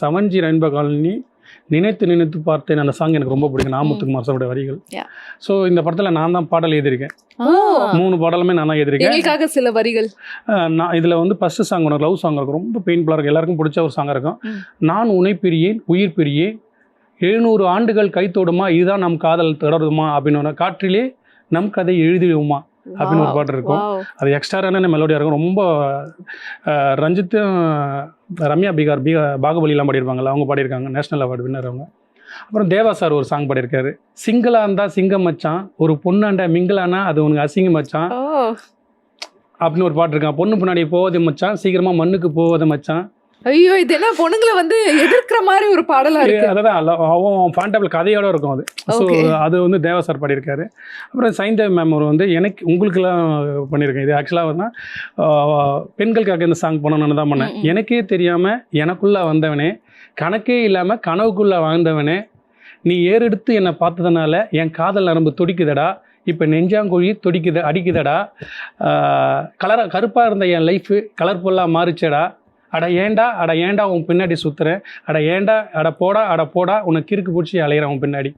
Seven G rainbow colony நினைத்து நினைத்து பார்த்தேன். அந்த சாங் எனக்கு ரொம்ப பிடிக்கும். நாமத்துக்குமார் சாரோட வரிகள். ஸோ இந்த படத்தில் நான் தான் பாடல் எழுதியிருக்கேன். மூணு பாடலுமே நான் தான் எழுதியிருக்கேன். சில வரிகள். நான் இதில் வந்து ஃபஸ்ட்டு சாங் ஒன்று லவ் சாங் இருக்கும். ரொம்ப பெயின்ஃபுல்லாக இருக்கும். எல்லாருக்கும் பிடிச்ச ஒரு சாங் இருக்கும். நான் உனை பிரியேன் உயிர் பிரியேன். எழுநூறு ஆண்டுகள் கைத்தோடுமா? இதுதான் நம் காதல் தொடருமா அப்படின்னு காற்றிலே நம் கதை எழுதிடுவோமா? அப்படின்னு ஒரு. பாட்டு இருக்கும். அது எக்ஸ்ட்ரான மெலோடியாக இருக்கும். ரொம்ப ரஞ்சித்தும் ரம்யா பீகார் பீகா பாகுபலிலாம் பாடியிருப்பாங்கல்ல அவங்க பாடியிருக்காங்க. நேஷனல் அவார்டு வின்னர் அவங்க. அப்புறம் தேவா சார் ஒரு சாங் பாடியிருக்காரு. சிங்கிளா இருந்தா சிங்கம் மச்சான் ஒரு பொண்ணாண்டா மிங்கிளானா அது உனக்கு அசிங்கம் மச்சான் அப்படின்னு ஒரு பாட்டு இருக்கான் பொண்ணு பின்னாடி போவதே மச்சான் சீக்கிரமா மண்ணுக்கு போவதே மச்சான் ஐயோ இது என்ன பொண்ணுங்களை வந்து எதிர்க்கிற மாதிரி ஒரு பாடலா இருக்கு. அதான் அவன் ஃபேண்டபிள் கதையோட இருக்கும் அது. ஸோ. அது வந்து தேவா சார் பாடியிருக்காரு. அப்புறம் சைந்தேவ் மேம் ஒரு வந்து எனக்கு உங்களுக்கெல்லாம் பண்ணியிருக்கேன். இது ஆக்சுவலாக வந்து பெண்களுக்காக இந்த சாங் பண்ணணும்னு தான் பண்ணேன். எனக்கே தெரியாமல் எனக்குள்ளே வந்தவனே கணக்கே இல்லாமல் கனவுக்குள்ளே வாழ்ந்தவனே நீ ஏறெடுத்து என்னை பார்த்ததுனால என் காதல் நரம்பு துடிக்குதடா இப்போ நெஞ்சாங்குழி துடிக்குது அடிக்குதடா கலராக கருப்பாக இருந்த என் லைஃபு கலர்ஃபுல்லாக மாறிச்சடா அட ஏண்டா அட ஏண்டா உன் பின்னாடி சுத்துறேன் அட ஏண்டா அட போடா அட போடா உனக்கு கிறுக்கு பிடிச்சி அலையிறேன் உன் பின்னாடி.